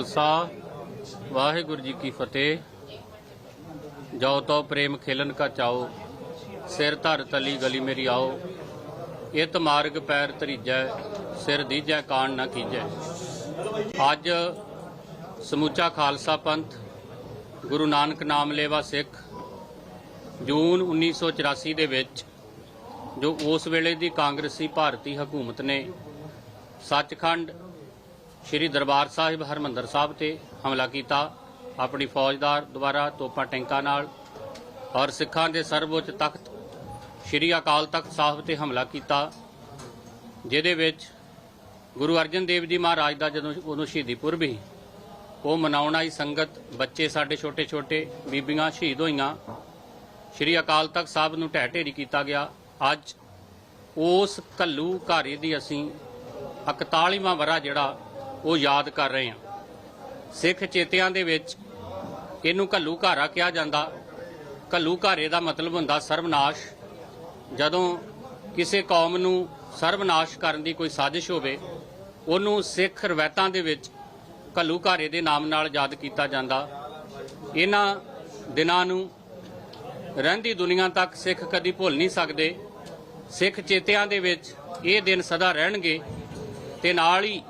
ਖਾਲਸਾ, ਵਾਹਿਗੁਰੂ ਜੀ ਕੀ ਫਤਿਹ। ਜੋ ਤੋ ਪ੍ਰੇਮ ਖੇਲਨ ਕਾ ਚਾਓ, ਸਿਰ ਧਰ ਤਲੀ ਗਲੀ ਮੇਰੀ ਆਓ। ਇਤ ਮਾਰਗ ਪੈਰ ਧਰੀਜੈ, ਸਿਰ ਦੀਜੈ ਕਾਣ ਨਾ ਕੀਜੈ। ਅੱਜ ਸਮੁੱਚਾ ਖਾਲਸਾ ਪੰਥ, ਗੁਰੂ ਨਾਨਕ ਨਾਮ ਲੇਵਾ ਸਿੱਖ, ਜੂਨ 1984 ਦੇ ਵਿੱਚ, ਜੋ ਉਸ ਵੇਲੇ ਦੀ ਕਾਂਗਰਸੀ ਭਾਰਤੀ ਹਕੂਮਤ ਨੇ, ਸੱਚਖੰਡ ਸ਼੍ਰੀ ਦਰਬਾਰ ਸਾਹਿਬ ਹਰਮੰਦਰ ਸਾਹਿਬ ਤੇ ਹਮਲਾ ਕੀਤਾ। ਆਪਣੀ ਫੌਜਦਾਰ ਦੁਆਰਾ ਤੋਪਾਂ ਟੈਂਕਾਂ ਨਾਲ ਔਰ ਸਿੱਖਾਂ ਦੇ ਸਰਵਉੱਚ ਤਖਤ ਸ਼੍ਰੀ ਅਕਾਲ ਤਖਤ ਸਾਹਿਬ ਤੇ ਹਮਲਾ ਕੀਤਾ, ਜਿਹਦੇ ਵਿੱਚ ਗੁਰੂ ਅਰਜਨ ਦੇਵ ਜੀ ਮਹਾਰਾਜ ਦਾ ਜਦੋਂ ਉਦੋਂ ਸ਼ਹੀਦੀ ਪੁਰਬ ਸੀ, ਉਹ ਮਨਾਉਣ ਆਈ ਸੰਗਤ, ਬੱਚੇ ਸਾਡੇ ਛੋਟੇ ਛੋਟੇ ਬੀਬੀਆਂ ਸ਼ਹੀਦ ਹੋਈਆਂ। ਸ਼੍ਰੀ ਅਕਾਲ ਤਖਤ ਸਾਹਿਬ ਨੂੰ ਢਹਿ ਢੇਰੀ ਕੀਤਾ ਗਿਆ। ਅੱਜ ਉਸ ਕੱਲੂ ਘਾਰੇ ਦੀ ਅਸੀਂ 41ਵਾਂ ਵਰਾ ਜਿਹੜਾ ਉਹ ਯਾਦ ਕਰ ਰਹੇ ਹਾਂ। ਸਿੱਖ ਚੇਤਿਆਂ ਦੇ ਵਿੱਚ ਇਹਨੂੰ ਘੱਲੂ ਘਾਰਾ ਕਿਹਾ ਜਾਂਦਾ। ਕੱਲੂ ਘਾਰੇ ਦਾ ਮਤਲਬ ਹੁੰਦਾ ਸਰਵਨਾਸ਼। ਜਦੋਂ ਕਿਸੇ ਕੌਮ ਨੂੰ ਸਰਵਨਾਸ਼ ਕਰਨ ਦੀ ਕੋਈ ਸਾਜ਼ਿਸ਼ ਹੋਵੇ, ਉਹਨੂੰ ਸਿੱਖ ਰਵਾਇਤਾਂ ਦੇ ਵਿੱਚ ਕੱਲੂ ਘਾਰੇ ਦੇ ਨਾਮ ਨਾਲ ਯਾਦ ਕੀਤਾ ਜਾਂਦਾ। ਇਹਨਾਂ ਦਿਨਾਂ ਨੂੰ ਰਹਿੰਦੀ ਦੁਨੀਆ ਤੱਕ ਸਿੱਖ ਕਦੀ ਭੁੱਲ ਨਹੀਂ ਸਕਦੇ। ਸਿੱਖ ਚੇਤਿਆਂ ਦੇ ਵਿੱਚ ਇਹ ਦਿਨ ਸਦਾ ਰਹਿਣਗੇ ਤੇ ਨਾਲ ਹੀ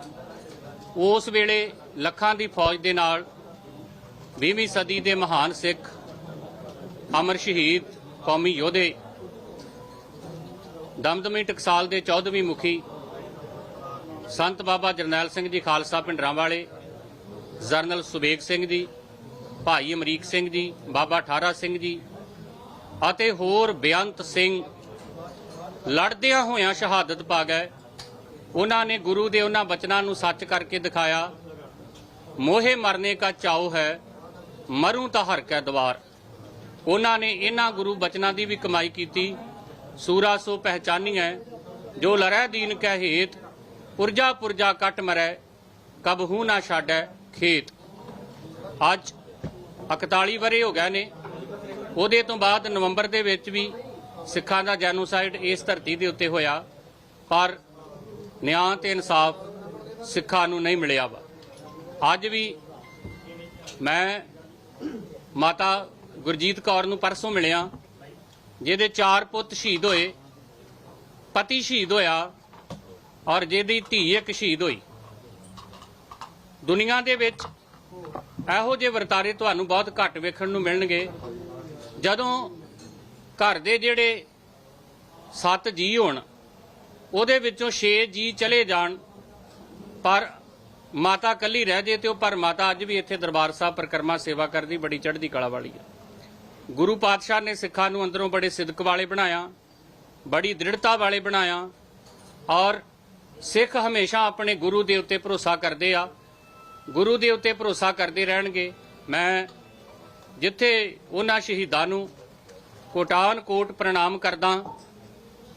ਉਸ ਵੇਲੇ ਲੱਖਾਂ ਦੀ ਫੌਜ ਦੇ ਨਾਲ 20ਵੀਂ ਸਦੀ ਦੇ ਮਹਾਨ ਸਿੱਖ ਅਮਰ ਸ਼ਹੀਦ ਕੌਮੀ ਯੋਧੇ ਦਮਦਮੀ ਟਕਸਾਲ ਦੇ 14ਵੀਂ ਮੁਖੀ ਸੰਤ ਬਾਬਾ ਜਰਨੈਲ ਸਿੰਘ ਜੀ ਖਾਲਸਾ ਪਿੰਡਰਾਂ ਵਾਲੇ, ਜਰਨਲ ਸੁਬੇਗ ਸਿੰਘ ਜੀ, ਭਾਈ ਅਮਰੀਕ ਸਿੰਘ ਜੀ, ਬਾਬਾ ਠਾਰਾ ਸਿੰਘ ਜੀ ਅਤੇ ਹੋਰ ਬੇਅੰਤ ਸਿੰਘ ਲੜਦਿਆਂ ਹੋਇਆਂ ਸ਼ਹਾਦਤ ਪਾ ਗਏ। ਉਹਨਾਂ ਨੇ ਗੁਰੂ ਦੇ ਉਹਨਾਂ ਬਚਨਾਂ ਨੂੰ ਸੱਚ ਕਰਕੇ ਦਿਖਾਇਆ। ਮੋਹੇ ਮਰਨੇ ਕਾ ਚਾਉ ਹੈ, ਮਰੂ ਤਾਂ ਹਰ ਕੈ ਦਵਾਰ। ਉਹਨਾਂ ਨੇ ਇਹਨਾਂ ਗੁਰੂ ਬਚਨਾਂ ਦੀ ਵੀ ਕਮਾਈ ਕੀਤੀ। ਸੂਰਾ ਸੋ ਪਹਿਚਾਨੀ ਹੈ, ਜੋ ਲਰੈ ਦੀਨ ਕੈ ਹੇਤ, ਪੁਰਜਾ ਪੁਰਜਾ ਕੱਟ ਮਰੈ ਕਬਹੂ ਨਾ ਛਾੜੈ ਖੇਤ। ਅੱਜ 41 ਵਰੇ ਹੋ ਗਏ ਨੇ। ਉਹਦੇ ਤੋਂ ਬਾਅਦ ਨਵੰਬਰ ਦੇ ਵਿੱਚ ਵੀ ਸਿੱਖਾਂ ਦਾ ਜੈਨੋਸਾਈਡ ਇਸ ਧਰਤੀ ਦੇ ਉੱਤੇ ਹੋਇਆ। ਪਰ ਨਿਆਂ ਤੇ ਇਨਸਾਫ ਸਿੱਖਾਂ ਨੂੰ ਨਹੀਂ ਮਿਲਿਆ ਵਾ। ਅੱਜ ਵੀ ਮੈਂ ਮਾਤਾ ਗੁਰਜੀਤ ਕੌਰ ਨੂੰ ਪਰਸੋਂ ਮਿਲਿਆ, ਜਿਹਦੇ ਚਾਰ ਪੁੱਤ ਸ਼ਹੀਦ ਹੋਏ, ਪਤੀ ਸ਼ਹੀਦ ਹੋਇਆ ਔਰ ਜਿਹਦੀ ਧੀ ਇੱਕ ਸ਼ਹੀਦ ਹੋਈ। ਦੁਨੀਆ ਦੇ ਵਿੱਚ ਇਹੋ ਜਿਹੇ ਵਰਤਾਰੇ ਤੁਹਾਨੂੰ ਬਹੁਤ ਘੱਟ ਵੇਖਣ ਨੂੰ ਮਿਲਣਗੇ। ਜਦੋਂ ਘਰ ਦੇ ਜਿਹੜੇ ਸੱਤ ਜੀ ਹੋਣ ਉਹਦੇ ਵਿੱਚੋਂ 6 ਜੀ ਚਲੇ ਜਾਣ, ਪਰ ਮਾਤਾ ਕੱਲੀ ਰਹਿ ਜੇ ਤੇ ਉਹ, ਪਰ ਮਾਤਾ ਅੱਜ ਵੀ ਇੱਥੇ ਦਰਬਾਰ ਸਾਹਿਬ ਪ੍ਰਕਰਮਾ ਸੇਵਾ ਕਰਦੀ, ਬੜੀ ਚੜ੍ਹਦੀ ਕਲਾ ਵਾਲੀ ਹੈ ਗੁਰੂ ਪਾਤਸ਼ਾਹ ਨੇ ਸਿੱਖਾਂ ਨੂੰ ਅੰਦਰੋਂ ਬੜੇ ਸਿਦਕ ਵਾਲੇ ਬਣਾਇਆ, ਬੜੀ ਦ੍ਰਿੜਤਾ ਵਾਲੇ ਬਣਾਇਆ, ਔਰ ਸਿੱਖ ਹਮੇਸ਼ਾ ਆਪਣੇ ਗੁਰੂ ਦੇ ਉੱਤੇ ਭਰੋਸਾ ਕਰਦੇ ਆ। ਗੁਰੂ ਦੇ ਉੱਤੇ ਭਰੋਸਾ ਕਰਦੇ ਰਹਿਣਗੇ। ਮੈਂ ਜਿੱਥੇ ਉਹਨਾਂ ਸ਼ਹੀਦਾਂ ਨੂੰ ਕੋਟਾਨ ਕੋਟ ਪ੍ਰਣਾਮ ਕਰਦਾ,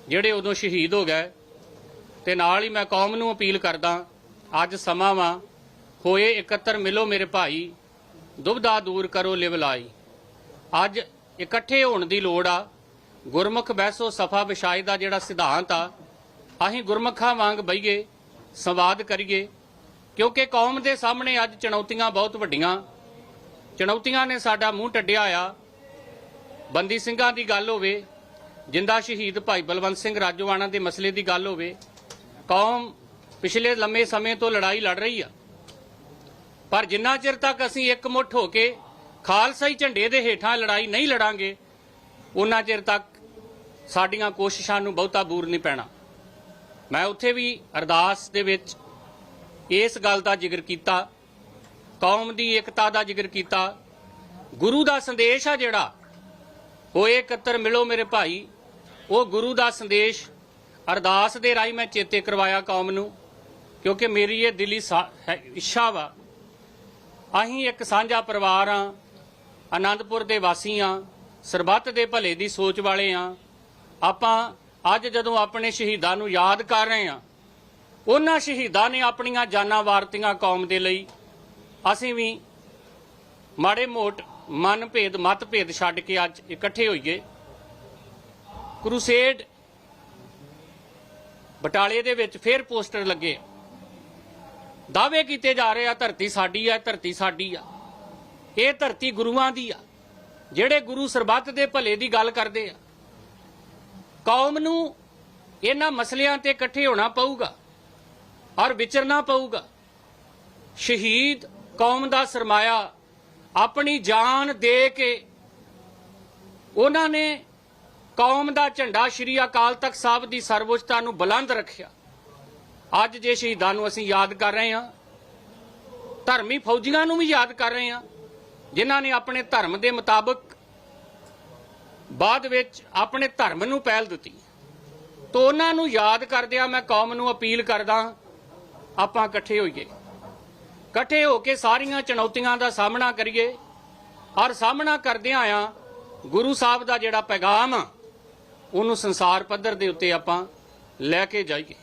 ਜਿਹੜੇ ਉਦੋਂ ਸ਼ਹੀਦ ਹੋ ਗਏ ਤੇ ਨਾਲ ਹੀ ਮੈਂ ਕੌਮ ਨੂੰ ਅਪੀਲ ਕਰਦਾ, ਅੱਜ ਸਮਾਂ ਵਾ ਹੋਏ ਇਕੱਤਰ ਮਿਲੋ ਮੇਰੇ ਭਾਈ ਦੁਬਦਾ ਦੂਰ ਕਰੋ ਲਿਵ ਲਾਈ। ਅੱਜ ਇਕੱਠੇ ਹੋਣ ਦੀ ਲੋੜ ਆ, ਗੁਰਮੁਖ ਬਹਿਸੋ ਸਫਾ ਵਿਸ਼ਾਈ ਦਾ ਜਿਹੜਾ ਸਿਧਾਂਤ ਆ, ਅਸੀਂ ਗੁਰਮੁਖਾਂ ਵਾਂਗ ਬਈਏ, ਸੰਵਾਦ ਕਰੀਏ, ਕਿਉਂਕਿ ਕੌਮ ਦੇ ਸਾਹਮਣੇ ਅੱਜ ਚੁਣੌਤੀਆਂ ਬਹੁਤ ਵੱਡੀਆਂ। ਚੁਣੌਤੀਆਂ ਨੇ ਸਾਡਾ ਮੂੰਹ ਟੱਡਿਆ ਆ। ਬੰਦੀ ਸਿੰਘਾਂ ਦੀ ਗੱਲ ਹੋਵੇ, ਜਿੰਦਾ ਸ਼ਹੀਦ ਭਾਈ ਬਲਵੰਤ ਸਿੰਘ ਰਾਜੋਆਣਾ ਦੇ ਮਸਲੇ ਦੀ ਗੱਲ ਹੋਵੇ ਕੌਮ ਪਿਛਲੇ ਲੰਮੇ ਸਮੇਂ ਤੋਂ ਲੜਾਈ ਲੜ ਰਹੀ ਆ। ਪਰ ਜਿੰਨਾ ਚਿਰ ਤੱਕ ਅਸੀਂ ਇੱਕ ਮੁੱਠ ਹੋ ਕੇ ਖਾਲਸਾਈ ਝੰਡੇ ਦੇ ਹੇਠਾਂ ਲੜਾਈ ਨਹੀਂ ਲੜਾਂਗੇ ਉਹਨਾਂ ਚਿਰ ਤੱਕ ਸਾਡੀਆਂ ਕੋਸ਼ਿਸ਼ਾਂ ਨੂੰ ਬਹੁਤਾ ਬੂਰ ਨਹੀਂ ਪੈਣਾ। ਮੈਂ ਉੱਥੇ ਵੀ ਅਰਦਾਸ ਦੇ ਵਿੱਚ ਇਸ ਗੱਲ ਦਾ ਜ਼ਿਕਰ ਕੀਤਾ, ਕੌਮ ਦੀ ਏਕਤਾ ਦਾ ਜ਼ਿਕਰ ਕੀਤਾ। ਗੁਰੂ ਦਾ ਸੰਦੇਸ਼ ਆ ਜਿਹੜਾ ਹੋਏ ਇਕੱਤਰ ਮਿਲੋ ਮੇਰੇ ਭਾਈ, ਉਹ ਗੁਰੂ ਦਾ ਸੰਦੇਸ਼ ਅਰਦਾਸ ਦੇ ਰਾਹੀਂ ਮੈਂ ਚੇਤੇ ਕਰਵਾਇਆ ਕੌਮ ਨੂੰ, ਕਿਉਂਕਿ ਮੇਰੀ ਇਹ ਦਿਲੀ ਇੱਛਾ ਵਾ। ਅਸੀਂ ਇੱਕ ਸਾਂਝਾ ਪਰਿਵਾਰ ਆ, ਆਨੰਦਪੁਰ ਦੇ ਵਾਸੀ ਆ, ਸਰਬੱਤ ਦੇ ਭਲੇ ਦੀ ਸੋਚ ਵਾਲੇ ਆ। ਆਪਾਂ ਅੱਜ ਜਦੋਂ ਆਪਣੇ ਸ਼ਹੀਦਾਂ ਨੂੰ ਯਾਦ ਕਰ ਰਹੇ ਆ, ਉਹਨਾਂ ਸ਼ਹੀਦਾਂ ਨੇ ਆਪਣੀਆਂ ਜਾਨਾਂ ਵਾਰਤੀਆਂ ਕੌਮ ਦੇ ਲਈ। ਅਸੀਂ ਵੀ ਮਾੜੇ ਮੋਟ ਮਨ ਭੇਦ, ਮਤ ਭੇਦ ਛੱਡ ਕੇ ਅੱਜ ਇਕੱਠੇ ਹੋਈਏ। ਕਰੂਸੇਡ ਬਟਾਲੇ ਦੇ ਵਿੱਚ ਫੇਰ ਪੋਸਟਰ ਲੱਗੇ। ਦਾਅਵੇ ਕੀਤੇ ਜਾ ਰਹੇ ਆ, ਧਰਤੀ ਸਾਡੀ ਆ, ਧਰਤੀ ਸਾਡੀ ਆ। ਇਹ ਧਰਤੀ ਗੁਰੂਆਂ ਦੀ ਆ, ਜਿਹੜੇ ਗੁਰੂ ਸਰਬੱਤ ਦੇ ਭਲੇ ਦੀ ਗੱਲ ਕਰਦੇ ਆ। ਕੌਮ ਨੂੰ ਇਹਨਾਂ ਮਸਲਿਆਂ ਤੇ ਇਕੱਠੇ ਹੋਣਾ ਪਊਗਾ ਔਰ ਵਿਚਰਨਾ ਪਊਗਾ। ਸ਼ਹੀਦ ਕੌਮ ਦਾ ਸਰਮਾਇਆ ਆਪਣੀ ਜਾਨ ਦੇ ਕੇ ਉਹਨਾਂ ਨੇ ਕੌਮ ਦਾ ਝੰਡਾ ਸ਼੍ਰੀ ਅਕਾਲ ਤਖਤ ਸਾਹਿਬ ਦੀ ਸਰਵਉੱਚਤਾ ਨੂੰ ਬੁਲੰਦ ਰੱਖਿਆ। ਅੱਜ ਜੇ ਸ਼ਹੀਦਾਂ ਨੂੰ ਅਸੀਂ ਯਾਦ ਕਰ ਰਹੇ ਹਾਂ, ਧਰਮੀ ਫੌਜੀਆਂ ਨੂੰ ਵੀ ਯਾਦ ਕਰ ਰਹੇ ਹਾਂ, ਜਿਨ੍ਹਾਂ ਨੇ ਆਪਣੇ ਧਰਮ ਦੇ ਮੁਤਾਬਕ ਬਾਅਦ ਵਿੱਚ ਆਪਣੇ ਧਰਮ ਨੂੰ ਪਹਿਲ ਦਿੱਤੀ। ਤੋਂ ਉਹਨਾਂ ਨੂੰ ਯਾਦ ਕਰਦਿਆਂ ਮੈਂ ਕੌਮ ਨੂੰ ਅਪੀਲ ਕਰਦਾ ਆਪਾਂ ਇਕੱਠੇ ਹੋਈਏ। ਇਕੱਠੇ ਹੋ ਕੇ ਸਾਰੀਆਂ ਚੁਣੌਤੀਆਂ ਦਾ ਸਾਹਮਣਾ ਕਰੀਏ। ਔਰ ਸਾਹਮਣਾ ਕਰਦਿਆਂ ਆ ਗੁਰੂ ਸਾਹਿਬ ਦਾ ਜਿਹੜਾ ਪੈਗਾਮ ਆ ਉਹਨੂੰ ਸੰਸਾਰ ਪੱਧਰ ਦੇ ਉੱਤੇ ਆਪਾਂ ਲੈ ਕੇ ਜਾਈਏ।